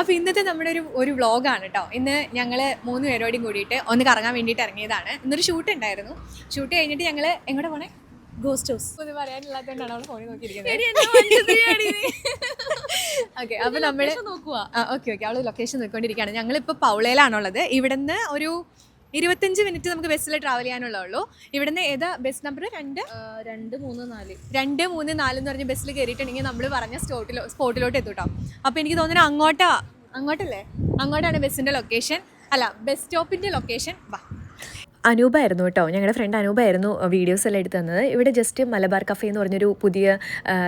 അപ്പോൾ ഇന്നത്തെ നമ്മുടെ ഒരു ഒരു വ്ളോഗാണ് കേട്ടോ ഇന്ന് ഞങ്ങൾ മൂന്ന് പേരോടും കൂടിയിട്ട് ഒന്ന് കറങ്ങാൻ വേണ്ടിയിട്ട് ഇറങ്ങിയതാണ്. ഇന്നൊരു ഷൂട്ട് ഉണ്ടായിരുന്നു. ഷൂട്ട് കഴിഞ്ഞിട്ട് ഞങ്ങൾ എങ്ങോട്ട് പോണേ? ഗോസ്റ്റ് ഹൗസ് ഒന്ന് പറയാനില്ലാത്തതുകൊണ്ടാണ് അവൾ ഫോണിൽ നോക്കിയിരിക്കുന്നത്. ഓക്കെ അപ്പൊ നമ്മൾ നോക്കുക ഓക്കെ ഓക്കെ അവൾ ലൊക്കേഷൻ നോക്കിക്കൊണ്ടിരിക്കുകയാണ്. ഞങ്ങളിപ്പോൾ പൗളയിലാണുള്ളത്. ഇവിടുന്ന് ഒരു ഇരുപത്തഞ്ച് മിനിറ്റ് നമുക്ക് ബസ്സിൽ ട്രാവൽ ചെയ്യാനുള്ളൂ ഇവിടുന്ന് ഏതാ ബസ് നമ്പർ രണ്ട്? രണ്ട് മൂന്ന് നാല്. രണ്ട് മൂന്ന് നാല് എന്ന് പറഞ്ഞ ബസ്സിൽ കയറിയിട്ടുണ്ടെങ്കിൽ നമ്മൾ പറഞ്ഞ സ്പോട്ടിലോ സ്പോട്ടിലോട്ട് എത്തും കേട്ടോ അപ്പോൾ എനിക്ക് തോന്നുന്നു അങ്ങോട്ടാ അങ്ങോട്ടല്ലേ? അങ്ങോട്ടാണ് ബസ്സിന്റെ ലൊക്കേഷൻ അല്ല ബസ് സ്റ്റോപ്പിന്റെ ലൊക്കേഷൻ വാ. അനൂപായിരുന്നു കേട്ടോ. ഞങ്ങളുടെ ഫ്രണ്ട് അനൂപായിരുന്നു വീഡിയോസ് എല്ലാം എടുത്തു തന്നത്. ഇവിടെ ജസ്റ്റ് മലബാർ കഫേ എന്ന് പറഞ്ഞൊരു പുതിയ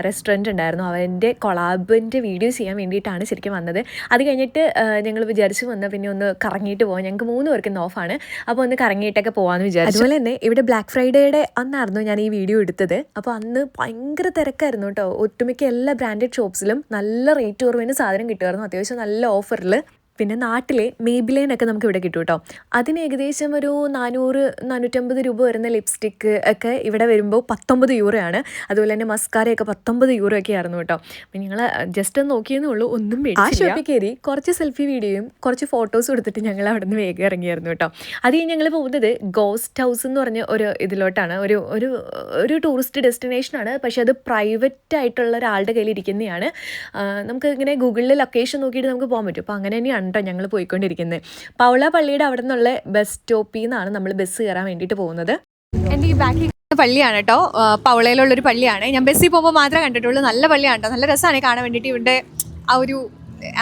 റെസ്റ്റോറന്റ് ഉണ്ടായിരുന്നു. അവന്റെ കൊളാബിന്റെ വീഡിയോ ചെയ്യാൻ വേണ്ടിയിട്ടാണ് ശരിക്കും വന്നത്. അത് കഴിഞ്ഞിട്ട് ഞങ്ങൾ വിചാരിച്ചു വന്ന പിന്നെ ഒന്ന് കറങ്ങിയിട്ട് പോകാം ഞങ്ങൾക്ക് മൂന്ന് പേർക്ക് ഓഫാണ് അപ്പോൾ ഒന്ന് കറങ്ങിയിട്ടൊക്കെ പോകാമെന്ന് വിചാരിച്ചു. അതുപോലെ തന്നെ ഇവിടെ ബ്ലാക്ക് ഫ്രൈഡേയുടെ അന്നായിരുന്നു ഞാൻ ഈ വീഡിയോ എടുത്തത്. അപ്പോൾ അന്ന് ഭയങ്കര തിരക്കായിരുന്നു കേട്ടോ. ഒട്ടുമിക്ക എല്ലാ ബ്രാൻഡഡ് ഷോപ്സിലും നല്ല റേറ്റ് കുറവിന് സാധനം കിട്ടുമായിരുന്നു. അത്യാവശ്യം നല്ല ഓഫറിൽ പിന്നെ നാട്ടിലെ മേബിലൈനൊക്കെ നമുക്ക് ഇവിടെ കിട്ടും കേട്ടോ അതിന് ഏകദേശം ഒരു നാനൂറ് നാനൂറ്റമ്പത് രൂപ വരുന്ന ലിപ്സ്റ്റിക്ക് ഒക്കെ ഇവിടെ വരുമ്പോൾ പത്തൊമ്പത് യൂറോയാണ് അതുപോലെ തന്നെ മസ്കാരയൊക്കെ പത്തൊമ്പത് യൂറോ ഒക്കെ ആയിരുന്നു കേട്ടോ. അപ്പം ഞങ്ങൾ ജസ്റ്റ് ഒന്ന് നോക്കിയെന്നേ ഉള്ളൂ. ഒന്നും ആ ഷോപ്പിൽ കയറി കുറച്ച് സെൽഫി വീഡിയോയും കുറച്ച് ഫോട്ടോസും എടുത്തിട്ട് ഞങ്ങൾ അവിടെ നിന്ന് വേഗം ഇറങ്ങിയായിരുന്നു കേട്ടോ. അത് ഞങ്ങൾ പോകുന്നത് ഗോസ്റ്റ് ഹൗസ് എന്ന് പറഞ്ഞ ഒരു ഇതിലോട്ടാണ്. ഒരു ഒരു ഒരു ടൂറിസ്റ്റ് ഡെസ്റ്റിനേഷനാണ് പക്ഷേ അത് പ്രൈവറ്റ് ആയിട്ടുള്ള ഒരാളുടെ കയ്യിൽ ഇരിക്കുന്നതാണ്. നമുക്ക് ഇങ്ങനെ ഗൂഗിളിൽ ലൊക്കേഷൻ നോക്കിയിട്ട് നമുക്ക് പോകാൻ പറ്റും. അപ്പോൾ അങ്ങനെ തന്നെയാണ്. കേട്ടോ ഞങ്ങൾ പോയിക്കൊണ്ടിരിക്കുന്നത് പൗള പള്ളിയുടെ അവിടെ നിന്നുള്ള ബസ് സ്റ്റോപ്പിൽ നിന്നാണ് നമ്മൾ ബസ് കയറാൻ വേണ്ടിയിട്ട് പോകുന്നത്. എന്റെ ഈ ബാക്കിൽ പള്ളിയാണ് കേട്ടോ പൗളയിലുള്ള ഒരു പള്ളിയാണ്. ഞാൻ ബസ്സിൽ പോകുമ്പോൾ മാത്രമേ കണ്ടിട്ടുള്ളൂ. നല്ല പള്ളിയാണ് കേട്ടോ നല്ല രസമാണ് കാണാൻ വേണ്ടിയിട്ട് ഇവിടെ ആ ഒരു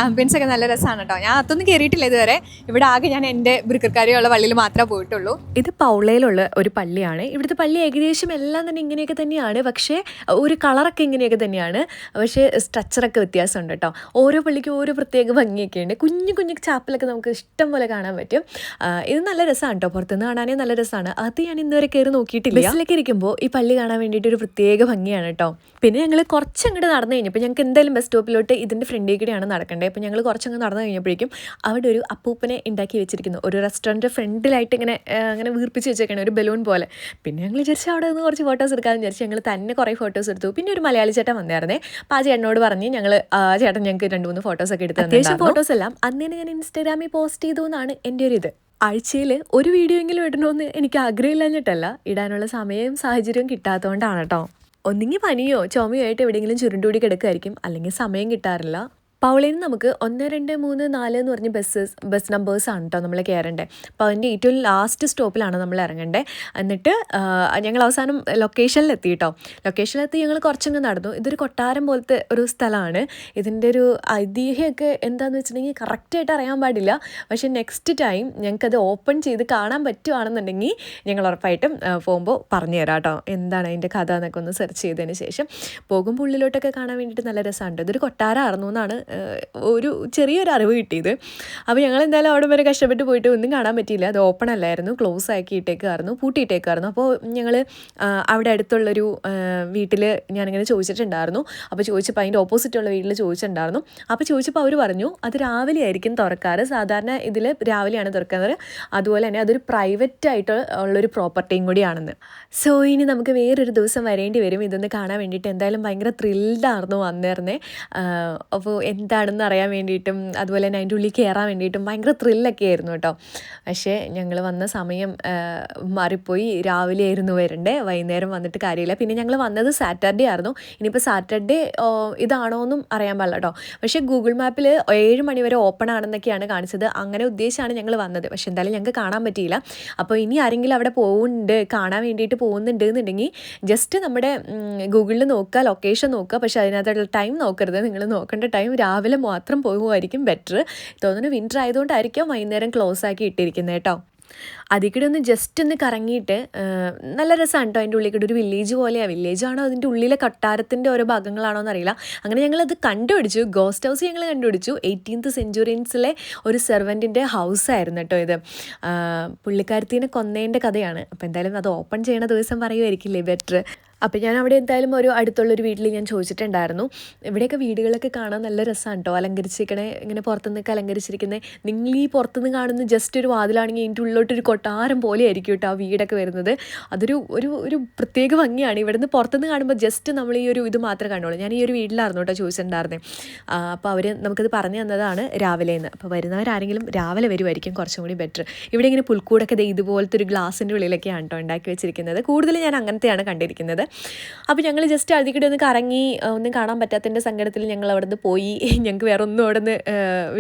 ആംബിയൻസ് ഒക്കെ നല്ല രസമാണ് കേട്ടോ ഞാൻ അതൊന്നും കയറിയിട്ടില്ല ഇതുവരെ. ഇവിടെ ആകെ ഞാൻ എന്റെ ബൃക്കക്കാരിയുള്ള പള്ളിയിൽ മാത്രമേ പോയിട്ടുള്ളൂ. ഇത് പൗളയിലുള്ള ഒരു പള്ളിയാണ്. ഇവിടുത്തെ പള്ളി ഏകദേശം എല്ലാം തന്നെ ഇങ്ങനെയൊക്കെ തന്നെയാണ്. പക്ഷേ ഒരു കളറൊക്കെ ഇങ്ങനെയൊക്കെ തന്നെയാണ്. പക്ഷേ സ്ട്രക്ചറൊക്കെ വ്യത്യാസമുണ്ട് കേട്ടോ ഓരോ പള്ളിക്കും ഓരോ പ്രത്യേക ഭംഗിയൊക്കെ ഉണ്ട്. കുഞ്ഞു കുഞ്ഞു ചാപ്പലൊക്കെ നമുക്ക് ഇഷ്ടം പോലെ കാണാൻ പറ്റും. ഇത് നല്ല രസമാണ് കേട്ടോ പുറത്തുനിന്ന് കാണാനേ നല്ല രസമാണ്. അത് ഞാൻ ഇന്നുവരെ കയറി നോക്കിയിട്ടില്ല. ബസ്സിലൊക്കെ ഇരിക്കുമ്പോൾ ഈ പള്ളി കാണാൻ വേണ്ടിയിട്ട് ഒരു പ്രത്യേക ഭംഗിയാണ് കേട്ടോ പിന്നെ ഞങ്ങൾ കുറച്ചങ്ങോട്ട് നടന്നു കഴിഞ്ഞപ്പോൾ ഞങ്ങൾക്ക് എന്തായാലും ബസ് സ്റ്റോപ്പിലോട്ട് ഇതിന്റെ ഫ്രണ്ടിൽ കൂടെയാണ് നടക്കേണ്ടത് അപ്പോൾ ഞങ്ങൾ കുറച്ചങ്ങ് നടന്നു കഴിഞ്ഞപ്പോഴേക്കും അവിടെ ഒരു അപ്പൂപ്പനെ ഉണ്ടാക്കി വെച്ചിരിക്കുന്നു. ഒരു റെസ്റ്റോറന്റ് ഫ്രണ്ടിലായിട്ട് ഇങ്ങനെ അങ്ങനെ വീർപ്പിച്ച് വെച്ചേക്കണേ ഒരു ബലൂൺ പോലെ. പിന്നെ ഞങ്ങൾ വിചാരിച്ചു അവിടെ നിന്ന് കുറച്ച് ഫോട്ടോസ് എടുക്കാമെന്ന് വിചാരിച്ചു. ഞങ്ങൾ തന്നെ കുറേ ഫോട്ടോസ് എടുത്തു. പിന്നെ ഒരു മലയാളി ചേട്ടൻ വന്നായിരുന്നേ. അപ്പോൾ ആ ചേട്ടനോട് പറഞ്ഞ് ഞങ്ങൾ ചേട്ടൻ ഞങ്ങൾക്ക് രണ്ട് മൂന്ന് ഫോട്ടോസ് ഒക്കെ എടുത്ത് അത്യാവശ്യം ഫോട്ടോസ് എല്ലാം. അന്ന് ഞാൻ ഇൻസ്റ്റാഗ്രാമിൽ പോസ്റ്റ് ചെയ്തു എന്നാണ് എന്റെ ഒരു ഇത്. ആഴ്ചയിൽ ഒരു വീഡിയോ എങ്കിലും ഇടണമെന്ന് എനിക്ക് ആഗ്രഹമില്ലാഞ്ഞിട്ടല്ല. ഇടാനുള്ള സമയവും സാഹചര്യവും കിട്ടാത്തതുകൊണ്ടാണ് കേട്ടോ ഒന്നെങ്കിൽ പനിയോ ചുമയോ ആയിട്ട് എവിടെയെങ്കിലും ചുരുണ്ടുകൂടി കിടക്കുമായിരിക്കും അല്ലെങ്കിൽ സമയം കിട്ടാറില്ല. നിന്ന് നമുക്ക് ഒന്ന് രണ്ട് മൂന്ന് നാല് എന്ന് പറഞ്ഞ ബസ്സസ് ബസ് നമ്പേഴ്സ് ആണ് കേട്ടോ നമ്മൾ കയറേണ്ടത് അപ്പോൾ അതിന്റെ ഏറ്റവും ലാസ്റ്റ് സ്റ്റോപ്പിലാണ് നമ്മൾ ഇറങ്ങേണ്ടത് എന്നിട്ട് ഞങ്ങൾ അവസാനം ലൊക്കേഷനിലെത്തി കേട്ടോ ലൊക്കേഷനിലെത്തി ഞങ്ങൾ കുറച്ചങ്ങ് നടന്നു. ഇതൊരു കൊട്ടാരം പോലത്തെ ഒരു സ്ഥലമാണ്. ഇതിന്റെ ഒരു ഐതിഹ്യമൊക്കെ എന്താണെന്ന് വെച്ചിട്ടുണ്ടെങ്കിൽ കറക്റ്റായിട്ട് അറിയാൻ പാടില്ല. പക്ഷേ നെക്സ്റ്റ് ടൈം ഞങ്ങൾക്കത് ഓപ്പൺ ചെയ്ത് കാണാൻ പറ്റുവാണെന്നുണ്ടെങ്കിൽ ഞങ്ങൾ ഉറപ്പായിട്ടും പോകുമ്പോൾ പറഞ്ഞു തരാം കേട്ടോ എന്താണ് അതിന്റെ കഥ എന്നൊക്കെ ഒന്ന് സെർച്ച് ചെയ്തതിന് ശേഷം. പോകുമ്പോൾ ഉള്ളിലോട്ടൊക്കെ കാണാൻ വേണ്ടിയിട്ട് നല്ല രസമുണ്ട്. ഇതൊരു കൊട്ടാരമായിരുന്നു എന്നാണ് ഒരു ചെറിയൊരു അറിവ് കിട്ടിയത്. അപ്പോൾ ഞങ്ങൾ എന്തായാലും അവിടെ വരെ കഷ്ടപ്പെട്ട് പോയിട്ട് ഒന്നും കാണാൻ പറ്റിയില്ല. അത് ഓപ്പൺ അല്ലായിരുന്നു. ക്ലോസ് ആക്കി ഇട്ടേക്കായിരുന്നു പൂട്ടിയിട്ടേക്കായിരുന്നു അപ്പോൾ ഞങ്ങൾ അവിടെ അടുത്തുള്ളൊരു വീട്ടിൽ ഞാനിങ്ങനെ ചോദിച്ചിട്ടുണ്ടായിരുന്നു. അപ്പോൾ ചോദിച്ചപ്പോൾ അതിന്റെ ഓപ്പോസിറ്റുള്ള വീട്ടിൽ ചോദിച്ചിട്ടുണ്ടായിരുന്നു. അപ്പോൾ ചോദിച്ചപ്പോൾ അവർ പറഞ്ഞു അത് രാവിലെ ആയിരിക്കും തുറക്കാറ്. സാധാരണ ഇതിൽ രാവിലെയാണ് തുറക്കുന്നത്. അതുപോലെ തന്നെ അതൊരു പ്രൈവറ്റ് ആയിട്ട് ഉള്ളൊരു പ്രോപ്പർട്ടിയും കൂടിയാണെന്ന്. സോ ഇനി നമുക്ക് വേറൊരു ദിവസം വരേണ്ടി വരും. ഇതൊന്ന് കാണാൻ വേണ്ടിയിട്ട് എന്തായാലും ഭയങ്കര ത്രില്ഡായിരുന്നു വന്നേർന്നേ. അപ്പോൾ എന്താണെന്ന് അറിയാൻ വേണ്ടിയിട്ടും അതുപോലെ തന്നെ അതിന്റെ ഉള്ളിൽ കയറാൻ വേണ്ടിയിട്ടും ഭയങ്കര ത്രില്ലൊക്കെ ആയിരുന്നു കേട്ടോ. പക്ഷേ ഞങ്ങൾ വന്ന സമയം മാറിപ്പോയി. രാവിലെ ആയിരുന്നു വരണ്ടേ. വൈകുന്നേരം വന്നിട്ട് കാര്യമില്ല. പിന്നെ ഞങ്ങൾ വന്നത് സാറ്റർഡേ ആയിരുന്നു. ഇനിയിപ്പോൾ സാറ്റർഡേ ഇതാണോ എന്നും അറിയാൻ പാടില്ല കേട്ടോ. പക്ഷേ ഗൂഗിൾ മാപ്പിൽ ഏഴ് മണി വരെ ഓപ്പൺ ആണെന്നൊക്കെയാണ് കാണിച്ചത്. അങ്ങനെ ഉദ്ദേശിച്ചാണ് ഞങ്ങൾ വന്നത്. പക്ഷെ എന്തായാലും ഞങ്ങൾക്ക് കാണാൻ പറ്റിയില്ല. അപ്പോൾ ഇനി ആരെങ്കിലും അവിടെ പോകുന്നുണ്ട് കാണാൻ വേണ്ടിയിട്ട് പോകുന്നുണ്ട് എന്നുണ്ടെങ്കിൽ ജസ്റ്റ് നമ്മുടെ ഗൂഗിളിൽ നോക്കുക ലൊക്കേഷൻ നോക്കുക. പക്ഷേ അതിനകത്തുള്ള ടൈം നോക്കരുത്. നിങ്ങൾ നോക്കേണ്ട ടൈം രാവിലെ മാത്രം പോകുമായിരിക്കും ബെറ്റർ തോന്നുന്നു വിന്റർ ആയതുകൊണ്ടായിരിക്കും വൈകുന്നേരം ക്ലോസ് ആക്കി ഇട്ടിരിക്കുന്നത് കേട്ടോ അതിൽ ഒന്ന് ജസ്റ്റ് ഒന്ന് കറങ്ങിയിട്ട് നല്ല രസമാണ് കേട്ടോ അതിന്റെ ഉള്ളിൽ കൂടെ. ഒരു വില്ലേജ് പോലെയാണ് വില്ലേജ് ആണോ അതിന്റെ ഉള്ളിലെ കൊട്ടാരത്തിന്റെ ഓരോ ഭാഗങ്ങളാണോ എന്നറിയില്ല. അങ്ങനെ ഞങ്ങളത് കണ്ടുപിടിച്ചു. ഗോസ്റ്റ് ഹൗസ് ഞങ്ങൾ കണ്ടുപിടിച്ചു. എയ്റ്റീൻത്ത് സെഞ്ചുറീൻസിലെ ഒരു സെർവന്റിന്റെ ഹൗസ് ആയിരുന്നു കേട്ടോ ഇത്. പുള്ളിക്കാരത്തിനെ കൊന്നേന്റെ കഥയാണ്. അപ്പോൾ എന്തായാലും അത് ഓപ്പൺ ചെയ്യണ ദിവസം പറയുമായിരിക്കില്ലേ ബെറ്റർ അപ്പോൾ ഞാൻ അവിടെ എന്തായാലും ഒരു അടുത്തുള്ളൊരു വീട്ടിൽ ഞാൻ ചോദിച്ചിട്ടുണ്ടായിരുന്നു. ഇവിടെയൊക്കെ വീടുകളൊക്കെ കാണാൻ നല്ല രസമാണ് കേട്ടോ അലങ്കരിച്ചിരിക്കണേ ഇങ്ങനെ പുറത്തുനിന്നൊക്കെ അലങ്കരിച്ചിരിക്കുന്നത് നിങ്ങൾ ഈ പുറത്തുനിന്ന് കാണുന്ന ജസ്റ്റ് ഒരു വാതിലാണെങ്കിൽ ഇതിന്റെ ഉള്ളിലോട്ടൊരു കൊട്ടാരം പോലെ ആയിരിക്കും കേട്ടോ ആ വീടൊക്കെ വരുന്നത്. അതൊരു ഒരു ഒരു പ്രത്യേക ഭംഗിയാണ്. ഇവിടുന്ന് പുറത്തുനിന്ന് കാണുമ്പോൾ ജസ്റ്റ് നമ്മൾ ഈ ഒരു ഇത് മാത്രമേ കാണുള്ളൂ. ഞാൻ ഈ ഒരു വീട്ടിലായിരുന്നു കേട്ടോ ചോദിച്ചിട്ടുണ്ടായിരുന്നേ. അപ്പോൾ അവർ നമുക്കത് പറഞ്ഞു തന്നതാണ് രാവിലെ എന്ന് അപ്പോൾ വരുന്നവരാരെങ്കിലും രാവിലെ വരുമായിരിക്കും കുറച്ചും കൂടി ബെറ്റർ ഇവിടെ ഇങ്ങനെ പുൽക്കൂടൊക്കെ ഇതുപോലത്തെ ഒരു ഗ്ലാസിന്റെ ഉള്ളിലൊക്കെയാണ് കേട്ടോ ഉണ്ടാക്കി വെച്ചിരിക്കുന്നത്. കൂടുതൽ ഞാൻ അങ്ങനത്തെയാണ് കണ്ടിരിക്കുന്നത്. അപ്പോൾ ഞങ്ങൾ ജസ്റ്റ് അതികൂടെ ഒന്ന് കറങ്ങി ഒന്നും കാണാൻ പറ്റാത്തതിന്റെ സങ്കടത്തിൽ ഞങ്ങൾ അവിടെ നിന്ന് പോയി. ഞങ്ങൾക്ക് വേറെ ഒന്നും അവിടെ നിന്ന്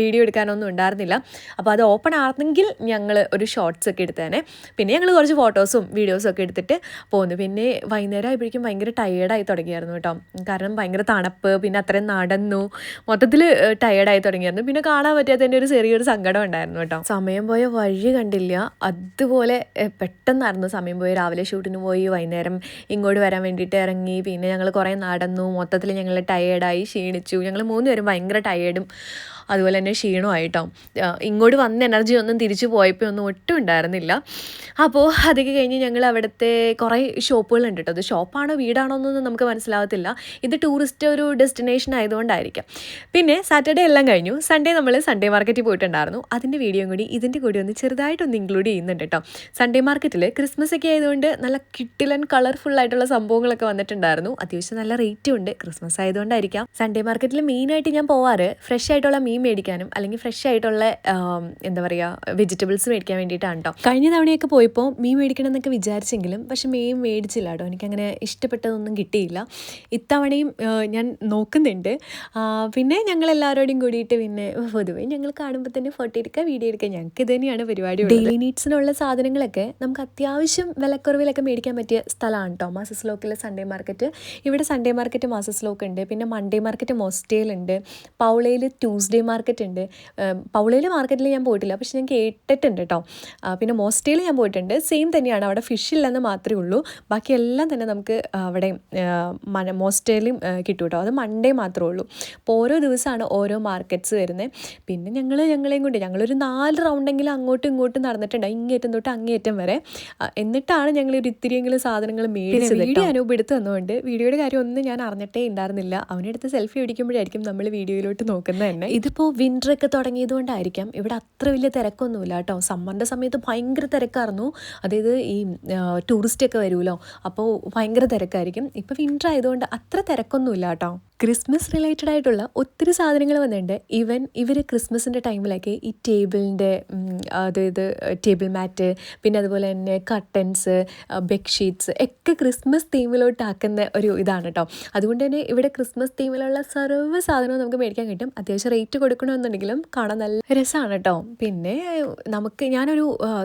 വീഡിയോ എടുക്കാനൊന്നും ഉണ്ടായിരുന്നില്ല. അപ്പോൾ അത് ഓപ്പൺ ആണെങ്കിൽ ഞങ്ങൾ ഒരു ഷോർട്സ് ഒക്കെ എടുത്തേനെ പിന്നെ ഞങ്ങൾ കുറച്ച് ഫോട്ടോസും വീഡിയോസും ഒക്കെ എടുത്തിട്ട് പോന്നു. പിന്നെ വൈകുന്നേരം ആയപ്പോഴേക്കും ഭയങ്കര ടയേർഡായി തുടങ്ങിയായിരുന്നു കേട്ടോ. കാരണം ഭയങ്കര തണുപ്പ് പിന്നെ അത്രയും നടന്നു. മൊത്തത്തിൽ ടയേർഡായി തുടങ്ങിയായിരുന്നു. പിന്നെ കാണാൻ പറ്റാത്തതിന്റെ ഒരു ചെറിയൊരു സങ്കടം ഉണ്ടായിരുന്നു കേട്ടോ. സമയം പോയ വഴി കണ്ടില്ല. അതുപോലെ പെട്ടെന്നായിരുന്നു സമയം പോയി രാവിലെ ഷൂട്ടിന് പോയി വൈകുന്നേരം ഇങ്ങോട്ട് വരാൻ വേണ്ടിയിട്ട് ഇറങ്ങി. പിന്നെ ഞങ്ങൾ കുറേ നടന്നു. മൊത്തത്തിൽ ഞങ്ങൾ ടയേർഡായി ക്ഷീണിച്ചു. ഞങ്ങൾ മൂന്നുപേരും ഭയങ്കര ടയേർഡും അതുപോലെ തന്നെ ക്ഷീണമായിട്ടോ. ഇങ്ങോട്ട് വന്ന എനർജി ഒന്നും തിരിച്ചു പോയപ്പോൾ ഒന്നും ഒട്ടും ഉണ്ടായിരുന്നില്ല. അപ്പോൾ അതൊക്കെ കഴിഞ്ഞ് ഞങ്ങൾ അവിടുത്തെ കുറേ ഷോപ്പുകൾ ഉണ്ട് കേട്ടോ അത് ഷോപ്പാണോ വീടാണോ എന്നൊന്നും നമുക്ക് മനസ്സിലാവത്തില്ല. ഇത് ടൂറിസ്റ്റ് ഒരു ഡെസ്റ്റിനേഷൻ ആയതുകൊണ്ടായിരിക്കാം. പിന്നെ സാറ്റർഡേ എല്ലാം കഴിഞ്ഞു. സൺഡേ നമ്മൾ സൺഡേ മാർക്കറ്റിൽ പോയിട്ടുണ്ടായിരുന്നു. അതിന്റെ വീഡിയോ കൂടി ഇതിന്റെ കൂടി ഒന്ന് ചെറുതായിട്ടൊന്ന് ഇൻക്ലൂഡ് ചെയ്യുന്നുണ്ട് കേട്ടോ സൺഡേ മാർക്കറ്റിൽ ക്രിസ്മസ് ഒക്കെ ആയതുകൊണ്ട് നല്ല കിട്ടിലൻ കളർഫുൾ ആയിട്ടുള്ള സംഭവങ്ങളൊക്കെ വന്നിട്ടുണ്ടായിരുന്നു. അത്യാവശ്യം നല്ല റേറ്റും ഉണ്ട്. ക്രിസ്മസ് ആയതുകൊണ്ടായിരിക്കാം. സൺഡേ മാർക്കറ്റിൽ മെയിനായിട്ട് ഞാൻ പോവാറ്. ഫ്രഷ് ആയിട്ടുള്ള മീൻ മേടിക്കാനും അല്ലെങ്കിൽ ഫ്രഷ് ആയിട്ടുള്ള എന്താ പറയുക വെജിറ്റബിൾസ് മേടിക്കാൻ വേണ്ടിയിട്ടാണ് കേട്ടോ കഴിഞ്ഞ തവണയൊക്കെ പോയപ്പോൾ മീൻ മേടിക്കണം എന്നൊക്കെ വിചാരിച്ചെങ്കിലും പക്ഷെ മീൻ മേടിച്ചില്ല കേട്ടോ എനിക്കങ്ങനെ ഇഷ്ടപ്പെട്ടതൊന്നും കിട്ടിയില്ല. ഇത്തവണയും ഞാൻ നോക്കുന്നുണ്ട്. പിന്നെ ഞങ്ങൾ എല്ലാവരോടും കൂടിയിട്ട് പിന്നെ പൊതുവേ ഞങ്ങൾ കാണുമ്പോൾ തന്നെ ഫോട്ടോ എടുക്കുക വീഡിയോ എടുക്കുക ഞങ്ങൾക്ക് ഇത് തന്നെയാണ് പരിപാടി ഡെയിലി നീഡ്സിനുള്ള സാധനങ്ങളൊക്കെ നമുക്ക് അത്യാവശ്യം വിലക്കുറവിലൊക്കെ മേടിക്കാൻ പറ്റിയ സ്ഥലമാണ് കേട്ടോ മാസസ് ലോക്കിലെ സൺഡേ മാർക്കറ്റ് ഇവിടെ സൺഡേ മാർക്കറ്റ് മാസസ് ലോക്ക് ഉണ്ട്. പിന്നെ മൺഡേ മാർക്കറ്റ് മോസ്റ്റേലുണ്ട് പൗളയിൽ ട്യൂസ്ഡേ മാർക്കറ്റ് ഉണ്ട്. പൗളയിൽ മാർക്കറ്റിൽ ഞാൻ പോയിട്ടില്ല. പക്ഷെ ഞാൻ കേട്ടിട്ടുണ്ട് കേട്ടോ പിന്നെ മോസ്റ്റേയിൽ ഞാൻ പോയിട്ടുണ്ട്. സെയിം തന്നെയാണ്. അവിടെ ഫിഷ് ഇല്ലെന്ന് മാത്രമേ ഉള്ളൂ. ബാക്കി എല്ലാം തന്നെ നമുക്ക് അവിടെ മോസ്റ്റേലും കിട്ടും കേട്ടോ അത് മൺഡേ മാത്രമേ ഉള്ളൂ. അപ്പോൾ ഓരോ ദിവസമാണ് ഓരോ മാർക്കറ്റ്സ് വരുന്നത് പിന്നെ ഞങ്ങൾ ഞങ്ങളെയും കൊണ്ട് ഞങ്ങളൊരു നാല് റൗണ്ടെങ്കിലും അങ്ങോട്ടും ഇങ്ങോട്ടും നടന്നിട്ടുണ്ട്. ഇങ്ങേറ്റം തൊട്ട് അങ്ങേറ്റം വരെ. എന്നിട്ടാണ് ഞങ്ങൾ ഒരു ഇത്തിരിയെങ്കിലും സാധനങ്ങൾ മേടിച്ചത് വീഡിയോ അനൂപ് എടുത്ത് തന്നുകൊണ്ട് വീഡിയോയുടെ കാര്യം ഒന്നും ഞാൻ അറിഞ്ഞിട്ടേ ഉണ്ടായിരുന്നില്ല. അവനെടുത്ത് സെൽഫി അടിക്കുമ്പോഴായിരിക്കും നമ്മൾ വീഡിയോയിലോട്ട് നോക്കുന്നത് തന്നെ. ഇതിപ്പോൾ വിന്റർ ഒക്കെ തുടങ്ങിയത് കൊണ്ടായിരിക്കാം ഇവിടെ അത്ര വലിയ തിരക്കൊന്നുമില്ല കേട്ടോ. സമ്മറിന്റെ സമയത്ത് ഭയങ്കര തിരക്കായിരുന്നു. അതായത് ഈ ടൂറിസ്റ്റൊക്കെ വരുമല്ലോ. അപ്പോൾ ഭയങ്കര തിരക്കായിരിക്കും. ഇപ്പോൾ വിന്റർ ആയതുകൊണ്ട് അത്ര തിരക്കൊന്നുമില്ല കേട്ടോ. ക്രിസ്മസ് റിലേറ്റഡ് ആയിട്ടുള്ള ഒത്തിരി സാധനങ്ങൾ വന്നിട്ടുണ്ട്. ഈവൻ ഇവർ ക്രിസ്മസിന്റെ ടൈമിലൊക്കെ ഈ ടേബിളിന്റെ അതായത് ടേബിൾ മാറ്റ് പിന്നെ അതുപോലെ തന്നെ കട്ടൻസ് ബെഡ്ഷീറ്റ്സ് ഒക്കെ ക്രിസ്മസ് തീമിലോട്ടാക്കുന്ന ഒരു ഇതാണ് കേട്ടോ. അതുകൊണ്ട് തന്നെ ഇവിടെ ക്രിസ്മസ് തീമിലുള്ള സർവ സാധനവും നമുക്ക് മേടിക്കാൻ കിട്ടും. അത്യാവശ്യം റേറ്റ് കൊടുക്കണമെന്നുണ്ടെങ്കിലും കാണാൻ നല്ല രസമാണ് കേട്ടോ പിന്നെ നമുക്ക് ഞാനൊരു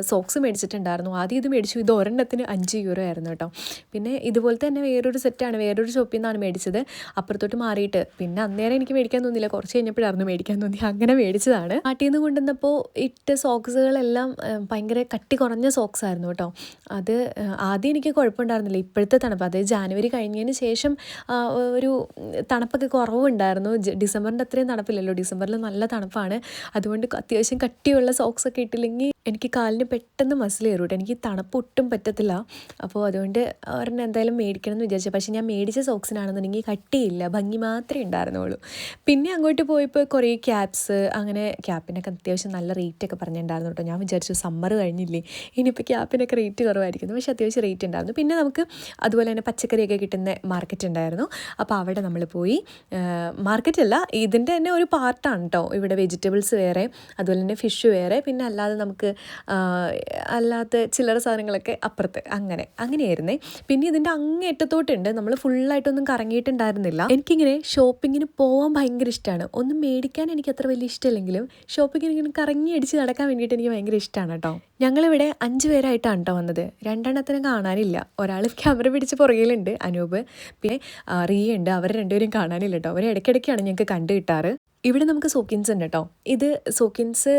സോക്സ് മേടിച്ചിട്ടുണ്ടായിരുന്നു. ആദ്യം ഇത് മേടിച്ചു. ഇത് ഒരെണ്ണത്തിന് അഞ്ച് യൂറോ ആയിരുന്നു കേട്ടോ പിന്നെ ഇതുപോലെ തന്നെ വേറൊരു സെറ്റാണ് വേറൊരു ഷോപ്പിൽ നിന്നാണ് മേടിച്ചത്. അപ്പുറത്തോട്ട് മാറിയിട്ട് പിന്നെ അന്നേരം എനിക്ക് മേടിക്കാൻ തോന്നിയില്ല. കുറച്ച് കഴിഞ്ഞപ്പോഴായിരുന്നു മേടിക്കാൻ തോന്നി. അങ്ങനെ മേടിച്ചതാണ്. നാട്ടിൽ നിന്ന് കൊണ്ടുവന്നപ്പോൾ ഇട്ട സോക്സുകളെല്ലാം ഭയങ്കര കട്ടി കുറഞ്ഞ സോക്സ് ആയിരുന്നു കേട്ടോ അത് ആദ്യം എനിക്ക് കുഴപ്പമുണ്ടായിരുന്നില്ല. ഇപ്പോഴത്തെ തണുപ്പ്. അതായത് ജാനുവരി കഴിഞ്ഞതിന് ശേഷം ഒരു തണുപ്പൊക്കെ കുറവുണ്ടായിരുന്നു. ഡിസംബറിന്റെ അത്രയും തണുപ്പില്ലല്ലോ. ഡിസംബറിൽ നല്ല തണുപ്പാണ്. അതുകൊണ്ട് അത്യാവശ്യം കട്ടിയുള്ള സോക്സ് ഒക്കെ ഇട്ടില്ലെങ്കിൽ എനിക്ക് കാലിന് പെട്ടെന്ന് മസിൽ കയറൂട്ടോ എനിക്ക് തണുപ്പ് ഒട്ടും പറ്റത്തില്ല. അപ്പോൾ അതുകൊണ്ട് ഒരെണ്ണം എന്തായാലും മേടിക്കണം എന്ന് വിചാരിച്ചു. പക്ഷേ ഞാൻ മേടിച്ച സോക്സിനാണെന്നുണ്ടെങ്കിൽ കട്ടിയില്ല. ഭംഗി മാത്രമേ ഉണ്ടായിരുന്നുള്ളൂ. പിന്നെ അങ്ങോട്ട് പോയപ്പോൾ കുറേ ക്യാപ്സ് അങ്ങനെ ക്യാപ്പിനൊക്കെ അത്യാവശ്യം നല്ല റേറ്റ് ഒക്കെ പറഞ്ഞിട്ടുണ്ടായിരുന്നു കേട്ടോ ഞാൻ വിചാരിച്ചു സമ്മർ കഴിഞ്ഞില്ലേ. ഇനിയിപ്പോൾ ക്യാപ്പിനൊക്കെ റേറ്റ് കുറവായിരിക്കുന്നു. പക്ഷേ അത്യാവശ്യം റേറ്റ് ഉണ്ടായിരുന്നു. പിന്നെ നമുക്ക് അതുപോലെ തന്നെ പച്ചക്കറിയൊക്കെ കിട്ടുന്ന മാർക്കറ്റ് ഉണ്ടായിരുന്നു. അപ്പോൾ അവിടെ നമ്മൾ പോയി. മാർക്കറ്റല്ല ഇതിന്റെ തന്നെ ഒരു പാർട്ടാണ് കേട്ടോ ഇവിടെ വെജിറ്റബിൾസ് വേറെ അതുപോലെ തന്നെ ഫിഷ് വേറെ പിന്നെ അല്ലാതെ നമുക്ക് അല്ലാത്ത ചില്ലറ സാധനങ്ങളൊക്കെ അപ്പുറത്ത്. അങ്ങനെ അങ്ങനെയായിരുന്നേ. പിന്നെ ഇതിന്റെ അങ്ങേറ്റത്തോട്ടുണ്ട് നമ്മൾ ഫുള്ളായിട്ടൊന്നും കറങ്ങിയിട്ടുണ്ടായിരുന്നില്ല. എനിക്കിങ്ങനെ ഷോപ്പിങ്ങിന് പോകാൻ ഭയങ്കര ഇഷ്ടമാണ് ഒന്നും മേടിക്കാൻ എനിക്ക് അത്ര വലിയ ഇഷ്ടമില്ലെങ്കിലും ഷോപ്പിങ്ങിന് ഇങ്ങനെ കറങ്ങി അടിച്ച് നടക്കാൻ വേണ്ടിയിട്ട് എനിക്ക് ഭയങ്കര ഇഷ്ടമാണ് കേട്ടോ. ഞങ്ങളിവിടെ അഞ്ച് പേരായിട്ടാണ് കേട്ടോ വന്നത്. രണ്ടെണ്ണത്തിനും കാണാനില്ല. ഒരാൾ ക്യാമറ പിടിച്ച് പുറകിലുണ്ട് അനൂപ്. പിന്നെ റിയ ഉണ്ട്. അവർ രണ്ടുപേരും കാണാനില്ല കേട്ടോ. അവർ ഇടയ്ക്കിടയ്ക്കാണ് ഞങ്ങൾക്ക് കണ്ടു കിട്ടാറ്. ഇവിടെ നമുക്ക് സോക്കിൻസ് ഉണ്ട് കേട്ടോ. ഇത് സോക്കിൻസ്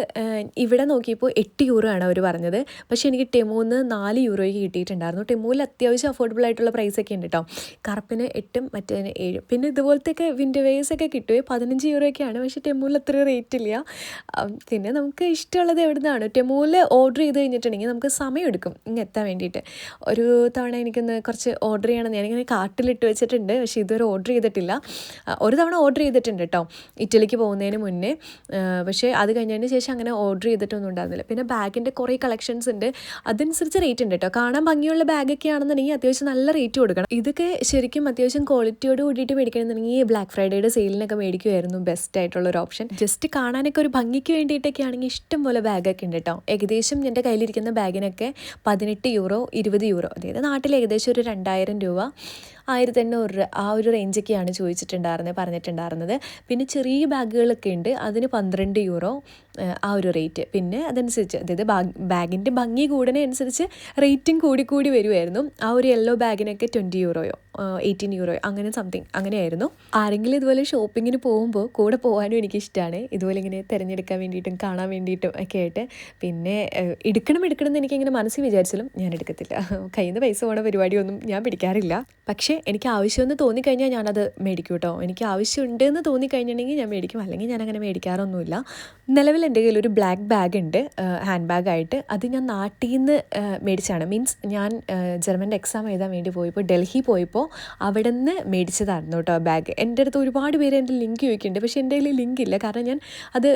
ഇവിടെ നോക്കിയപ്പോൾ എട്ട് യൂറോ ആണ് അവർ പറഞ്ഞത്. പക്ഷേ എനിക്ക് ടെമൂന്ന് നാല് യൂറോയ്ക്ക് കിട്ടിയിട്ടുണ്ടായിരുന്നു. ടെമോയിൽ അത്യാവശ്യം അഫോർഡബിൾ ആയിട്ടുള്ള പ്രൈസ് ഒക്കെ ഉണ്ട് കേട്ടോ. കറുപ്പിന് എട്ടും മറ്റേതിന് ഏഴും. പിന്നെ ഇതുപോലത്തെയൊക്കെ വിൻഡോ ഒക്കെ കിട്ടുമേ പതിനഞ്ച് യൂറോയൊക്കെയാണ് പക്ഷേ ടെമോയിൽ അത്ര റേറ്റ് ഇല്ല. പിന്നെ നമുക്ക് ഇഷ്ടമുള്ളത് എവിടെ നിന്നാണ് ടെമൂയിൽ ഓർഡർ ചെയ്ത് കഴിഞ്ഞിട്ടുണ്ടെങ്കിൽ നമുക്ക് സമയം എടുക്കും ഇങ്ങ് എത്താൻ വേണ്ടിയിട്ട്. ഒരു തവണ എനിക്കൊന്ന് കുറച്ച് ഓർഡർ ചെയ്യണം ഞാനിങ്ങനെ കാർട്ടിലിട്ട് വെച്ചിട്ടുണ്ട്. പക്ഷേ ഇതുവരെ ഓർഡർ ചെയ്തിട്ടില്ല. ഒരു തവണ ഓർഡർ ചെയ്തിട്ടുണ്ട് കേട്ടോ. ഇറ്റലിക്ക് പോകുന്നതിന് മുന്നേ പക്ഷേ അത് കഴിഞ്ഞതിന് ശേഷം അങ്ങനെ ഓർഡർ ചെയ്തിട്ടൊന്നും ഉണ്ടായിരുന്നില്ല. പിന്നെ ബാഗിന്റെ കുറേ കളക്ഷൻസ് ഉണ്ട്. അതനുസരിച്ച് റേറ്റ് ഉണ്ട് കേട്ടോ കാണാൻ ഭംഗിയുള്ള ബാഗൊക്കെ ആണെന്നുണ്ടെങ്കിൽ അത്യാവശ്യം നല്ല റേറ്റ് കൊടുക്കണം. ഇതൊക്കെ ശരിക്കും അത്യാവശ്യം ക്വാളിറ്റിയോട് കൂടിയിട്ട് മേടിക്കണമെന്നുണ്ടെങ്കിൽ ബ്ലാക്ക് ഫ്രൈഡേയുടെ സെയിലിനൊക്കെ മേടിക്കുമായിരുന്നു ബെസ്റ്റ് ആയിട്ടുള്ള ഒരു ഓപ്ഷൻ ജസ്റ്റ് കാണാനൊക്കെ ഒരു ഭംഗിക്ക് വേണ്ടിയിട്ടൊക്കെ ആണെങ്കിൽ ഇഷ്ടം പോലെ ബാഗൊക്കെ ഉണ്ട് കേട്ടോ ഏകദേശം എന്റെ കയ്യിലിരിക്കുന്ന ബാഗിനൊക്കെ പതിനെട്ട് യൂറോ ഇരുപത് യൂറോ അതായത് നാട്ടിൽ ഏകദേശം ഒരു രണ്ടായിരം രൂപ. ആയിരത്തി എണ്ണൂറ് രൂപ ആ ഒരു റേഞ്ചൊക്കെയാണ് ചോദിച്ചിട്ടുണ്ടായിരുന്നത് പറഞ്ഞിട്ടുണ്ടായിരുന്നത്. പിന്നെ ചെറിയ ബാഗുകളൊക്കെ ഉണ്ട്. അതിന് പന്ത്രണ്ട് യൂറോ ആ ഒരു റേറ്റ് പിന്നെ അതനുസരിച്ച് അതായത് ബാഗിന്റെ ഭംഗി കൂടുന്നതനുസരിച്ച് റേറ്റും കൂടി കൂടി വരുമായിരുന്നു ആ ഒരു യെല്ലോ ബാഗിനൊക്കെ ട്വന്റി യൂറോയോ എയ്റ്റീൻ യൂറോയോ അങ്ങനെ സംതിങ് അങ്ങനെയായിരുന്നു. ആരെങ്കിലും ഇതുപോലെ ഷോപ്പിങ്ങിന് പോകുമ്പോൾ കൂടെ പോകാനും എനിക്കിഷ്ടമാണ് ഇതുപോലെ ഇങ്ങനെ തിരഞ്ഞെടുക്കാൻ വേണ്ടിയിട്ടും കാണാൻ വേണ്ടിയിട്ടും ഒക്കെ ആയിട്ട്. പിന്നെ എടുക്കണം എടുക്കണം എന്ന് എനിക്കിങ്ങനെ മനസ്സിൽ വിചാരിച്ചാലും ഞാൻ എടുക്കത്തില്ല. കയ്യിൽ നിന്ന് പൈസ പോണ പരിപാടിയൊന്നും ഞാൻ പിടിക്കാറില്ല. പക്ഷേ എനിക്ക് ആവശ്യമെന്ന് തോന്നിക്കഴിഞ്ഞാൽ ഞാനത് മേടിക്കും കേട്ടോ. എനിക്ക് ആവശ്യമുണ്ട് എന്ന് തോന്നിക്കഴിഞ്ഞിട്ടുണ്ടെങ്കിൽ ഞാൻ മേടിക്കും. അല്ലെങ്കിൽ ഞാൻ അങ്ങനെ മേടിക്കാറൊന്നുമില്ല. നിലവിൽ എന്റെ കയ്യിൽ ഒരു ബ്ലാക്ക് ബാഗ് ഉണ്ട് ഹാൻഡ് ബാഗായിട്ട് അത് ഞാൻ നാട്ടിൽ നിന്ന് മേടിച്ചാണ്. മീൻസ് ഞാൻ ജർമ്മന്റെ എക്സാം എഴുതാൻ വേണ്ടി പോയപ്പോൾ ഡൽഹി പോയപ്പോൾ അവിടെ നിന്ന് മേടിച്ചതായിരുന്നു കേട്ടോ ബാഗ് എന്റെ അടുത്ത് ഒരുപാട് പേര് എന്റെ ലിങ്ക് ചോദിക്കുന്നുണ്ട് പക്ഷേ എന്റെ കയ്യിൽ ലിങ്ക് ഇല്ല. കാരണം ഞാൻ അത്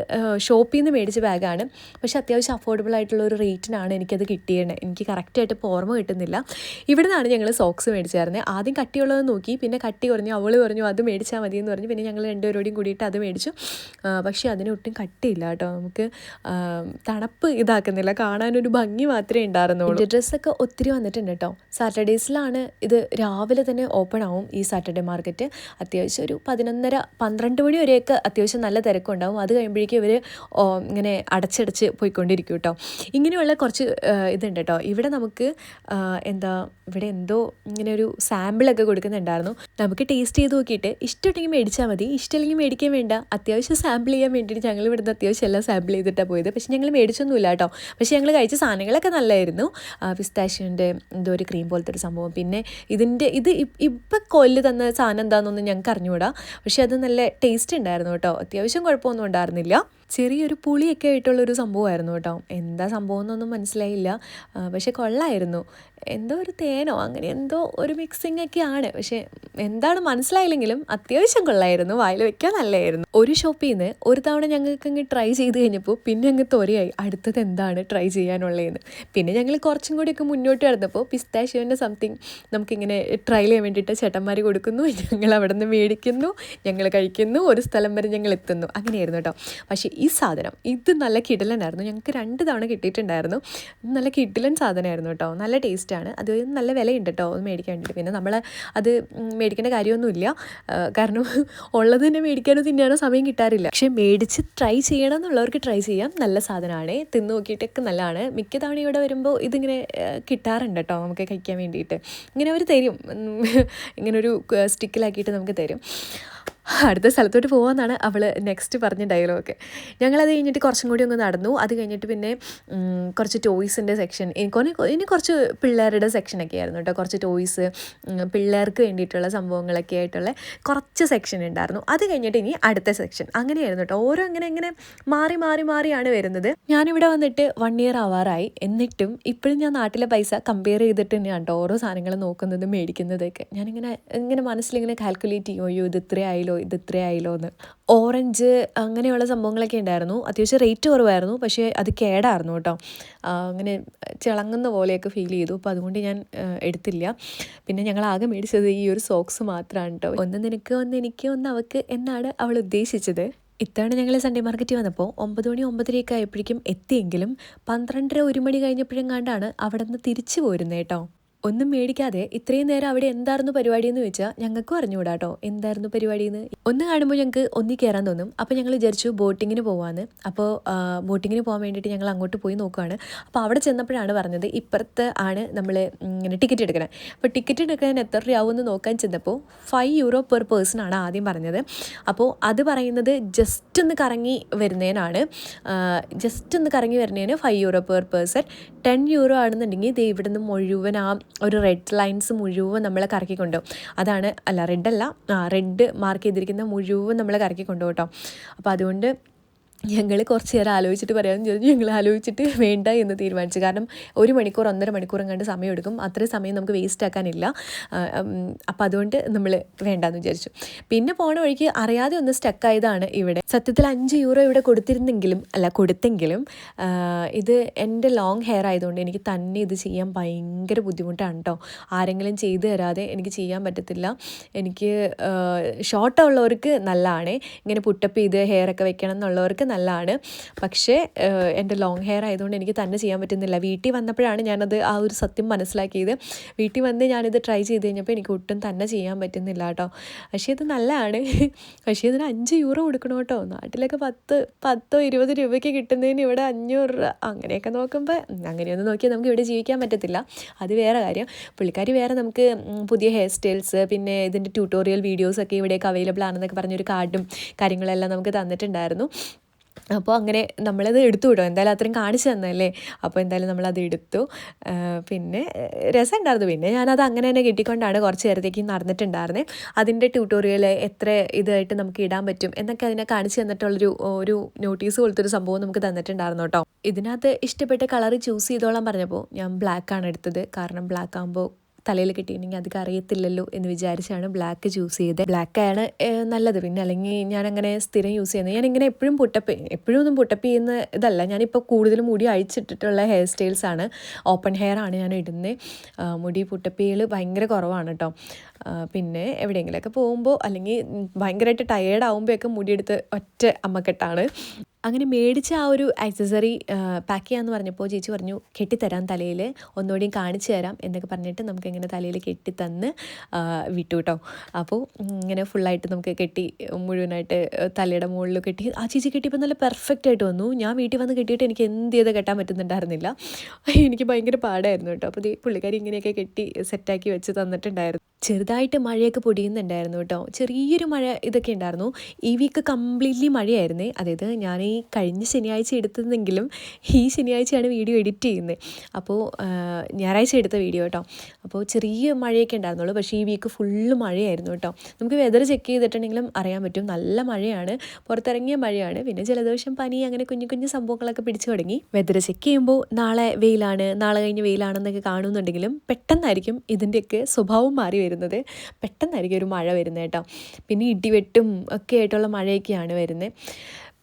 ഷോപ്പിൽ നിന്ന് മേടിച്ച ബാഗാണ് പക്ഷേ അത്യാവശ്യം അഫോർഡബിൾ ആയിട്ടുള്ള ഒരു റേറ്റിനാണ് എനിക്കത് കിട്ടിയത് എനിക്ക് കറക്റ്റായിട്ട് ഇപ്പോൾ ഓർമ്മ കിട്ടുന്നില്ല. ഇവിടെ നിന്നാണ് ഞങ്ങൾ സോക്സ് മേടിച്ചായിരുന്നത് ആദ്യം കട്ടിയുള്ളത് നോക്കി പിന്നെ കട്ടി കുറഞ്ഞു അവൾ പറഞ്ഞു അത് മേടിച്ചാൽ മതി എന്ന് പറഞ്ഞു. പിന്നെ ഞങ്ങൾ രണ്ടുപേരോടും കൂടിയിട്ട് അത് മേടിച്ചു. പക്ഷേ അതിന് ഒട്ടും കട്ടിയില്ല കേട്ടോ നമുക്ക് തണുപ്പ് ഇതാക്കുന്നില്ല. കാണാനൊരു ഭംഗി മാത്രമേ ഉണ്ടായിരുന്നുള്ളൂ. ഡ്രസ്സൊക്കെ ഒത്തിരി വന്നിട്ടുണ്ട് കേട്ടോ സാറ്റർഡേസിലാണ് ഇത് രാവിലെ തന്നെ ഓപ്പൺ ആവും ഈ സാറ്റർഡേ മാർക്കറ്റ് അത്യാവശ്യം ഒരു പതിനൊന്നര പന്ത്രണ്ട് മണി വരെയൊക്കെ അത്യാവശ്യം നല്ല തിരക്കുണ്ടാവും. അത് കഴിയുമ്പോഴേക്കും ഇവർ ഇങ്ങനെ അടച്ചടച്ച് പോയിക്കൊണ്ടിരിക്കും കേട്ടോ ഇങ്ങനെയുള്ള കുറച്ച് ഇതുണ്ട് കേട്ടോ ഇവിടെ നമുക്ക് എന്താ ഇവിടെ എന്തോ ഇങ്ങനെ ഒരു സാമ്പിളൊക്കെ കൊടുക്കുന്നുണ്ടായിരുന്നു. നമുക്ക് ടേസ്റ്റ് ചെയ്ത് നോക്കിയിട്ട് ഇഷ്ടമുണ്ടെങ്കിൽ മേടിച്ചാൽ മതി. ഇഷ്ടമില്ലെങ്കിൽ മേടിക്കാൻ വേണ്ട. അത്യാവശ്യം സാമ്പിൾ ചെയ്യാൻ വേണ്ടിയിട്ട് ഞങ്ങൾ ഇവിടുന്ന് അത്യാവശ്യം എല്ലാം സാമ്പിൾ ചെയ്തിട്ടാണ് പോയത്. പക്ഷേ ഞങ്ങൾ മേടിച്ചൊന്നുമില്ല കേട്ടോ. പക്ഷേ ഞങ്ങൾ കഴിച്ച സാധനങ്ങളൊക്കെ നല്ലതായിരുന്നു പിസ്താഷ്യന്റെ എന്തോ ഒരു ക്രീം പോലത്തെ ഒരു സംഭവം. പിന്നെ ഇതിന്റെ ഇത് ഇപ്പം കൊല്ല് തന്ന സാധനം എന്താണെന്നൊന്നും ഞങ്ങൾക്ക് അറിഞ്ഞുകൂടാ പക്ഷേ അത് നല്ല ടേസ്റ്റ് ഉണ്ടായിരുന്നു കേട്ടോ. അത്യാവശ്യം കുഴപ്പമൊന്നും ഉണ്ടായിരുന്നില്ല. ചെറിയൊരു പുളിയൊക്കെ ആയിട്ടുള്ളൊരു സംഭവമായിരുന്നു കേട്ടോ. എന്താ സംഭവം എന്നൊന്നും മനസ്സിലായില്ല പക്ഷെ കൊള്ളായിരുന്നു. എന്തോ ഒരു തേനോ അങ്ങനെ എന്തോ ഒരു മിക്സിംഗ് ഒക്കെ ആണ് പക്ഷെ എന്താണ് മനസ്സിലായില്ലെങ്കിലും അത്യാവശ്യം കൊള്ളായിരുന്നു. വായിൽ വെക്കാൻ നല്ലതായിരുന്നു ഒരു ഷോപ്പിൽ നിന്ന് ഒരു തവണ ഞങ്ങൾക്ക് അങ്ങ് ട്രൈ ചെയ്ത് കഴിഞ്ഞപ്പോൾ പിന്നെ അങ്ങ് തൊരയായി. അടുത്തത് എന്താണ് ട്രൈ ചെയ്യാനുള്ളതെന്ന്. പിന്നെ ഞങ്ങൾ കുറച്ചും കൂടിയൊക്കെ മുന്നോട്ട് കിടന്നപ്പോൾ പിസ്താഷ്യോന്റെ സംതിങ് നമുക്കിങ്ങനെ ട്രൈ ചെയ്യാൻ വേണ്ടിയിട്ട് ചേട്ടന്മാർ കൊടുക്കുന്നു. ഞങ്ങൾ അവിടെ നിന്ന് മേടിക്കുന്നു ഞങ്ങൾ കഴിക്കുന്നു ഒരു സ്ഥലം വരെ ഞങ്ങൾ എത്തുന്നു. അങ്ങനെയായിരുന്നു കേട്ടോ. പക്ഷേ ഈ സാധനം. ഇത് നല്ല കിടലനായിരുന്നു. ഞങ്ങൾക്ക് രണ്ട് തവണ കിട്ടിയിട്ടുണ്ടായിരുന്നു. നല്ല കിടിലൻ സാധനമായിരുന്നു കേട്ടോ. നല്ല ടേസ്റ്റാണ് അത് നല്ല വിലയുണ്ട് കേട്ടോ അത് മേടിക്കാൻ വേണ്ടിയിട്ട്. പിന്നെ നമ്മൾ അത് മേടിക്കേണ്ട കാര്യമൊന്നുമില്ല. കാരണം ഉള്ളത് തന്നെ മേടിക്കാനോ തിന്നാനോ സമയം കിട്ടാറില്ല. പക്ഷേ മേടിച്ച് ട്രൈ ചെയ്യണം എന്നുള്ളവർക്ക് ട്രൈ ചെയ്യാം. നല്ല സാധനമാണ്. തിന്ന് നോക്കിയിട്ടൊക്കെ നല്ലതാണ്. മിക്ക തവണ ഇവിടെ വരുമ്പോൾ ഇതിങ്ങനെ കിട്ടാറുണ്ട് കേട്ടോ നമുക്ക് കഴിക്കാൻ വേണ്ടിയിട്ട്. ഇങ്ങനെ അവർ തരും. ഇങ്ങനെ ഒരു സ്റ്റിക്കിലാക്കിയിട്ട് നമുക്ക് തരും. അടുത്ത സ്ഥലത്തോട്ട് പോകാമെന്നാണ് അവൾ നെക്സ്റ്റ് പറഞ്ഞ ഡയലോഗ് ഞങ്ങളത് കഴിഞ്ഞിട്ട് കുറച്ചും കൂടി ഒന്ന് നടന്നു. അത് കഴിഞ്ഞിട്ട് പിന്നെ കുറച്ച് ടോയ്സിന്റെ സെക്ഷൻ ഇനി കുറച്ച് പിള്ളേരുടെ സെക്ഷനൊക്കെ ആയിരുന്നു കേട്ടോ കുറച്ച് ടോയ്സ് പിള്ളേർക്ക് വേണ്ടിയിട്ടുള്ള സംഭവങ്ങളൊക്കെ ആയിട്ടുള്ള കുറച്ച് സെക്ഷൻ ഉണ്ടായിരുന്നു അത് കഴിഞ്ഞിട്ട് ഇനി അടുത്ത സെക്ഷൻ അങ്ങനെയായിരുന്നു കേട്ടോ ഓരോ അങ്ങനെ ഇങ്ങനെ മാറി മാറി മാറിയാണ് വരുന്നത്. ഞാനിവിടെ വന്നിട്ട് വൺ ഇയർ ആവാറായി. എന്നിട്ടും ഇപ്പോഴും ഞാൻ നാട്ടിലെ പൈസ കമ്പയർ ചെയ്തിട്ട് തന്നെയാണ് കേട്ടോ ഓരോ സാധനങ്ങൾ നോക്കുന്നത് മേടിക്കുന്നതൊക്കെ. ഞാനിങ്ങനെ ഇങ്ങനെ മനസ്സിലിങ്ങനെ കാൽക്കുലേറ്റ് ചെയ്യും അയ്യോ ഇത് ഇത്ര ആയില്ലോ ഇത് ഇത്ര ആയില്ലോ എന്ന് ഓറഞ്ച് അങ്ങനെയുള്ള സംഭവങ്ങളൊക്കെ ഉണ്ടായിരുന്നു. അത്യാവശ്യം റേറ്റ് കുറവായിരുന്നു. പക്ഷേ അത് കേടായിരുന്നു കേട്ടോ. അങ്ങനെ ചിളങ്ങുന്ന പോലെയൊക്കെ ഫീൽ ചെയ്തു. അപ്പോൾ അതുകൊണ്ട് ഞാൻ എടുത്തില്ല. പിന്നെ ഞങ്ങൾ ആകെ മേടിച്ചത് ഈ ഒരു സോക്സ് മാത്രമാണ് കേട്ടോ. ഒന്ന് നിനക്ക് ഒന്ന് എനിക്ക് ഒന്ന് അവക്ക് എന്നാണ് അവൾ ഉദ്ദേശിച്ചത്. ഇത്തവണ ഞങ്ങൾ സൺഡേ മാർക്കറ്റിൽ വന്നപ്പോൾ ഒമ്പത് മണി ഒമ്പതരയൊക്കെ ആയപ്പോഴേക്കും എത്തിയെങ്കിലും പന്ത്രണ്ടര ഒരു മണി കഴിഞ്ഞപ്പോഴും കണ്ടാണ് അവിടെ നിന്ന് തിരിച്ചു പോരുന്നത് കേട്ടോ. ഒന്നും മേടിക്കാതെ ഇത്രയും നേരം അവിടെ എന്തായിരുന്നു പരിപാടി എന്ന് ചോദിച്ചാൽ ഞങ്ങൾക്കും അറിഞ്ഞുകൂടാ കേട്ടോ എന്തായിരുന്നു പരിപാടി എന്ന് ഒന്ന് കാണുമ്പോൾ ഞങ്ങൾക്ക് ഒന്നി കയറാൻ തോന്നും. അപ്പോൾ ഞങ്ങൾ വിചാരിച്ചു ബോട്ടിങ്ങിന് പോവാന്ന്. അപ്പോൾ ബോട്ടിങ്ങിന് പോകാൻ വേണ്ടിയിട്ട് ഞങ്ങൾ അങ്ങോട്ട് പോയി നോക്കുകയാണ് അപ്പോൾ അവിടെ ചെന്നപ്പോഴാണ് പറഞ്ഞത് ഇപ്പുറത്ത് ആണ് നമ്മൾ ഇങ്ങനെ ടിക്കറ്റ് എടുക്കണം. അപ്പോൾ ടിക്കറ്റ് എടുക്കാൻ എത്ര രൂപയാവുമെന്ന് നോക്കാൻ ചെന്നപ്പോൾ ഫൈവ് യൂറോ പെർ പേഴ്സൺ ആണ് ആദ്യം പറഞ്ഞത്. അപ്പോൾ അത് പറയുന്നത് ജസ്റ്റ് ഒന്ന് കറങ്ങി വരുന്നതിനാണ്. ജസ്റ്റ് ഒന്ന് കറങ്ങി വരുന്നതിന് five euro per person ten euro ആണെന്നുണ്ടെങ്കിൽ ദേ ഇവിടുന്ന് മുഴുവൻ ആ ഒരു റെഡ് ലൈൻസ് മുഴുവൻ നമ്മൾ കറക്കി കൊണ്ടുപോകും അതാണ് അല്ല റെഡ് അല്ല റെഡ് മാർക്ക് ചെയ്തിരിക്കുന്ന മുഴുവൻ നമ്മൾ കറക്കി കൊണ്ടുപോകും കേട്ടോ. അപ്പോൾ അതുകൊണ്ട് ഞങ്ങൾ കുറച്ച് നേരം ആലോചിച്ചിട്ട് പറയാമെന്ന് ചോദിച്ചു. ഞങ്ങൾ ആലോചിച്ചിട്ട് വേണ്ട എന്ന് തീരുമാനിച്ചു. കാരണം ഒരു മണിക്കൂർ ഒന്നര മണിക്കൂർ കണ്ട് സമയം എടുക്കും. അത്രയും സമയം നമുക്ക് വേസ്റ്റ് ആക്കാനില്ല. അപ്പം അതുകൊണ്ട് നമ്മൾ വേണ്ടാന്ന് വിചാരിച്ചു. പിന്നെ പോണ വഴിക്ക് അറിയാതെ ഒന്ന് സ്റ്റക്കായതാണ് ഇവിടെ. സത്യത്തിൽ അഞ്ച് യൂറോ ഇവിടെ കൊടുത്തിരുന്നെങ്കിലും അല്ല കൊടുത്തെങ്കിലും ഇത് എന്റെ ലോങ് ഹെയർ ആയതുകൊണ്ട് എനിക്ക് തന്നെ ഇത് ചെയ്യാൻ ഭയങ്കര ബുദ്ധിമുട്ടാണ് കേട്ടോ ആരെങ്കിലും ചെയ്തു തരാതെ എനിക്ക് ചെയ്യാൻ പറ്റത്തില്ല. എനിക്ക് ഷോർട്ടുള്ളവർക്ക് നല്ലതാണ്. ഇങ്ങനെ പുട്ടപ്പ് ചെയ്ത് ഹെയർ ഒക്കെ വെക്കണം എന്നുള്ളവർക്ക് നല്ലതാണ്. പക്ഷേ എന്റെ ലോങ് ഹെയർ ആയതുകൊണ്ട് എനിക്ക് തന്നെ ചെയ്യാൻ പറ്റുന്നില്ല. വീട്ടിൽ വന്നപ്പോഴാണ് ഞാനത് ആ ഒരു സത്യം മനസ്സിലാക്കിയത്. വീട്ടിൽ വന്ന് ഞാനിത് ട്രൈ ചെയ്ത് കഴിഞ്ഞപ്പോൾ എനിക്ക് ഒട്ടും തന്നെ ചെയ്യാൻ പറ്റുന്നില്ല കേട്ടോ. പക്ഷേ ഇത് നല്ലതാണ്. പക്ഷേ ഇതിന് അഞ്ച് യൂറോ കൊടുക്കണം കേട്ടോ. നാട്ടിലൊക്കെ പത്ത് പത്തോ ഇരുപത് രൂപയ്ക്ക് കിട്ടുന്നതിന് ഇവിടെ അഞ്ഞൂറ് രൂപ. അങ്ങനെയൊക്കെ നോക്കുമ്പോൾ അങ്ങനെയൊന്നും നോക്കിയാൽ നമുക്ക് ഇവിടെ ജീവിക്കാൻ പറ്റത്തില്ല. അത് വേറെ കാര്യം. പുള്ളിക്കാരി വേറെ നമുക്ക് പുതിയ ഹെയർ സ്റ്റൈൽസ് പിന്നെ ഇതിന്റെ ട്യൂട്ടോറിയൽ വീഡിയോസൊക്കെ ഇവിടെയൊക്കെ അവൈലബിൾ ആണെന്നൊക്കെ പറഞ്ഞൊരു കാർഡും കാര്യങ്ങളെല്ലാം നമുക്ക് തന്നിട്ടുണ്ടായിരുന്നു. അപ്പോൾ അങ്ങനെ നമ്മളത് എടുത്തു വിടും എന്തായാലും അത്രയും കാണിച്ചു തന്നല്ലേ അപ്പോൾ എന്തായാലും നമ്മളത് എടുത്തു. പിന്നെ രസം ഉണ്ടായിരുന്നു പിന്നെ ഞാനത് അങ്ങനെ തന്നെ കിട്ടിക്കൊണ്ടാണ് കുറച്ച് നേരത്തേക്ക് നടന്നിട്ടുണ്ടായിരുന്നത് അതിന്റെ ട്യൂട്ടോറിയൽ എത്ര ഇതായിട്ട് നമുക്ക് ഇടാൻ പറ്റും എന്നൊക്കെ അതിനെ കാണിച്ചു തന്നിട്ടുള്ളൊരു ഒരു നോട്ടീസ് പോലത്തെ സംഭവം നമുക്ക് തന്നിട്ടുണ്ടായിരുന്നു കേട്ടോ. ഇതിനകത്ത് ഇഷ്ടപ്പെട്ട കളർ ചൂസ് ചെയ്തോളാൻ പറഞ്ഞപ്പോൾ ഞാൻ ബ്ലാക്ക് ആണ് എടുത്തത്. കാരണം ബ്ലാക്ക് ആകുമ്പോൾ തലയിൽ കിട്ടിയിട്ടുണ്ടെങ്കിൽ അധികം അറിയത്തില്ലല്ലോ എന്ന് വിചാരിച്ചാണ് ബ്ലാക്ക് ചൂസ് ചെയ്തത്. ആണ് നല്ലത്. പിന്നെ അല്ലെങ്കിൽ ഞാൻ അങ്ങനെ സ്ഥിരം യൂസ് ചെയ്യുന്നത്. ഞാൻ ഇങ്ങനെ എപ്പോഴും പുട്ടപ്പ് എപ്പോഴും ഒന്നും പുട്ടപ്പ് ചെയ്യുന്ന ഇതല്ല. ഞാനിപ്പോൾ കൂടുതലും മുടി അഴിച്ചിട്ടിട്ടുള്ള ഹെയർ സ്റ്റൈൽസ് ആണ്. ഓപ്പൺ ഹെയർ ആണ് ഞാൻ ഇടുന്നത് മുടി പുട്ടപ്പ് ചെയ്യൽ ഭയങ്കര കുറവാണ് കേട്ടോ പിന്നെ എവിടെയെങ്കിലുമൊക്കെ പോകുമ്പോൾ അല്ലെങ്കിൽ ഭയങ്കരമായിട്ട് ടയേർഡ് ആകുമ്പോഴൊക്കെ മുടിയെടുത്ത് ഒറ്റ അമ്മക്കെട്ടാണ്. അങ്ങനെ മേടിച്ച ആ ഒരു ആക്സസറി പാക്ക് ചെയ്യാമെന്ന് പറഞ്ഞപ്പോൾ ചേച്ചി പറഞ്ഞു കെട്ടിത്തരാം തലയിൽ ഒന്നുകൂടിയും കാണിച്ചു തരാം എന്നൊക്കെ പറഞ്ഞിട്ട് നമുക്ക് ഇങ്ങനെ തലയിൽ കെട്ടിത്തന്ന് വിട്ടു കേട്ടോ അപ്പോൾ ഇങ്ങനെ ഫുള്ളായിട്ട് നമുക്ക് കെട്ടി മുഴുവനായിട്ട് തലയുടെ മുകളിൽ കെട്ടി ആ ചേച്ചി കെട്ടിയപ്പോൾ നല്ല പെർഫെക്റ്റ് ആയിട്ട് വന്നു. ഞാൻ വീട്ടിൽ വന്ന് കെട്ടിയിട്ട് എനിക്ക് എന്ത് ചെയ്ത് കെട്ടാൻ പറ്റുന്നുണ്ടായിരുന്നില്ല. എനിക്ക് ഭയങ്കര പാടായിരുന്നു കേട്ടോ അപ്പോൾ ഈ പുള്ളിക്കാരി ഇങ്ങനെയൊക്കെ കെട്ടി സെറ്റാക്കി വെച്ച് തന്നിട്ടുണ്ടായിരുന്നു. ചെറുതായിട്ട് മഴയൊക്കെ പൊടിയുന്നുണ്ടായിരുന്നു കേട്ടോ ചെറിയൊരു മഴ ഇതൊക്കെ ഉണ്ടായിരുന്നു. ഈ വീക്ക് കംപ്ലീറ്റ്ലി മഴയായിരുന്നേ. അതായത് ഞാൻ ഈ കഴിഞ്ഞ ശനിയാഴ്ച എടുത്തതെങ്കിലും ഈ ശനിയാഴ്ചയാണ് വീഡിയോ എഡിറ്റ് ചെയ്യുന്നത്. അപ്പോൾ ഞായറാഴ്ച എടുത്ത വീഡിയോ കേട്ടോ. അപ്പോൾ ചെറിയ മഴയൊക്കെ ഉണ്ടായിരുന്നുള്ളൂ. പക്ഷേ ഈ വീക്ക് ഫുള്ള് മഴയായിരുന്നു കേട്ടോ. നമുക്ക് വെതർ ചെക്ക് ചെയ്തിട്ടുണ്ടെങ്കിലും അറിയാൻ പറ്റും. നല്ല മഴയാണ്. പുറത്തിറങ്ങിയ മഴയാണ്. പിന്നെ ജലദോഷം പനി അങ്ങനെ കുഞ്ഞു കുഞ്ഞു സംഭവങ്ങളൊക്കെ പിടിച്ചു തുടങ്ങി. വെതർ ചെക്ക് ചെയ്യുമ്പോൾ നാളെ വെയിലാണ് നാളെ കഴിഞ്ഞ് വെയിലാണെന്നൊക്കെ കാണുന്നുണ്ടെങ്കിലും പെട്ടെന്നായിരിക്കും ഇതിന്റെയൊക്കെ സ്വഭാവം മാറി വരുന്നത്. പെട്ടെന്നായിരിക്കും ഒരു മഴ വരുന്നത് കേട്ടോ. പിന്നെ ഇടിവെട്ടും ഒക്കെ ആയിട്ടുള്ള മഴയൊക്കെയാണ് വരുന്നത്.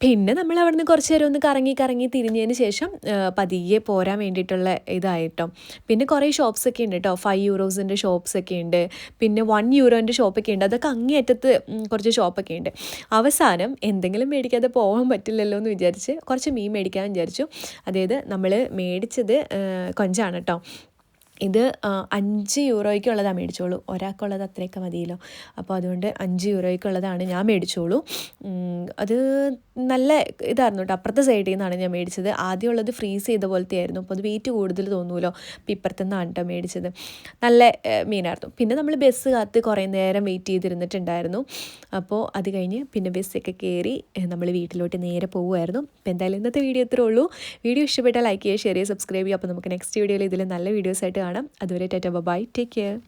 പിന്നെ നമ്മൾ അവിടുന്ന് കുറച്ച് നേരം ഒന്ന് കറങ്ങി കറങ്ങി തിരിഞ്ഞതിന് ശേഷം പതിയെ പോരാൻ വേണ്ടിയിട്ടുള്ള ഇതായിട്ടോ. പിന്നെ കുറേ ഷോപ്സ് ഒക്കെ ഉണ്ട് കേട്ടോ ഫൈവ് യൂറോസിന്റെ ഷോപ്സ് ഒക്കെ ഉണ്ട്. പിന്നെ വൺ യൂറോന്റെ ഷോപ്പൊക്കെ ഉണ്ട്. അതൊക്കെ അങ്ങേയറ്റത്ത് കുറച്ച് ഷോപ്പൊക്കെ ഉണ്ട്. അവസാനം എന്തെങ്കിലും മേടിക്കാതെ പോകാൻ പറ്റില്ലല്ലോ എന്ന് വിചാരിച്ച് കുറച്ച് മീൻ മേടിക്കാൻ വിചാരിച്ചു. അതായത് നമ്മൾ മേടിച്ചത് കൊഞ്ചാണ് കേട്ടോ ഇത് അഞ്ച് യൂറോയ്ക്കുള്ളതാണ് മേടിച്ചോളൂ. ഒരാൾക്കുള്ളത് അത്രയൊക്കെ മതിയല്ലോ. അപ്പോൾ അതുകൊണ്ട് അഞ്ച് യൂറോയ്ക്കുള്ളതാണ് ഞാൻ മേടിച്ചോളൂ. അത് നല്ല ഇതായിരുന്നു കേട്ടോ. അപ്പുറത്തെ സൈഡിൽ നിന്നാണ് ഞാൻ മേടിച്ചത്. ആദ്യമുള്ളത് ഫ്രീസ് ചെയ്ത പോലത്തെ ആയിരുന്നു അപ്പോൾ അത് വെയിറ്റ് കൂടുതൽ തോന്നുമല്ലോ അപ്പോൾ ഇപ്പുറത്തു നിന്നാണ് കേട്ടോ മേടിച്ചത്. നല്ല മീനായിരുന്നു. പിന്നെ നമ്മൾ ബസ് കാത്ത് കുറേ നേരം വെയിറ്റ് ചെയ്തിരുന്നിട്ടുണ്ടായിരുന്നു. അപ്പോൾ അത് കഴിഞ്ഞ് പിന്നെ ബസ്സൊക്കെ കയറി നമ്മൾ വീട്ടിലോട്ട് നേരെ പോകുമായിരുന്നു അപ്പോൾ എന്തായാലും ഇന്നത്തെ വീഡിയോ ഇത്രേ ഉള്ളൂ. വീഡിയോ ഇഷ്ടപ്പെട്ടാൽ ലൈക്ക് ചെയ്യുക ഷെയർ ചെയ്യുക സബ്സ്ക്രൈബ് ചെയ്യുക. അപ്പോൾ നമുക്ക് നെക്സ്റ്റ് വീഡിയോയിൽ ഇതിൽ നല്ല വീഡിയോസ് ആയിട്ട് കാണാം. അതുവരെ ടാറ്റ ബൈ ടേക്ക് കെയർ.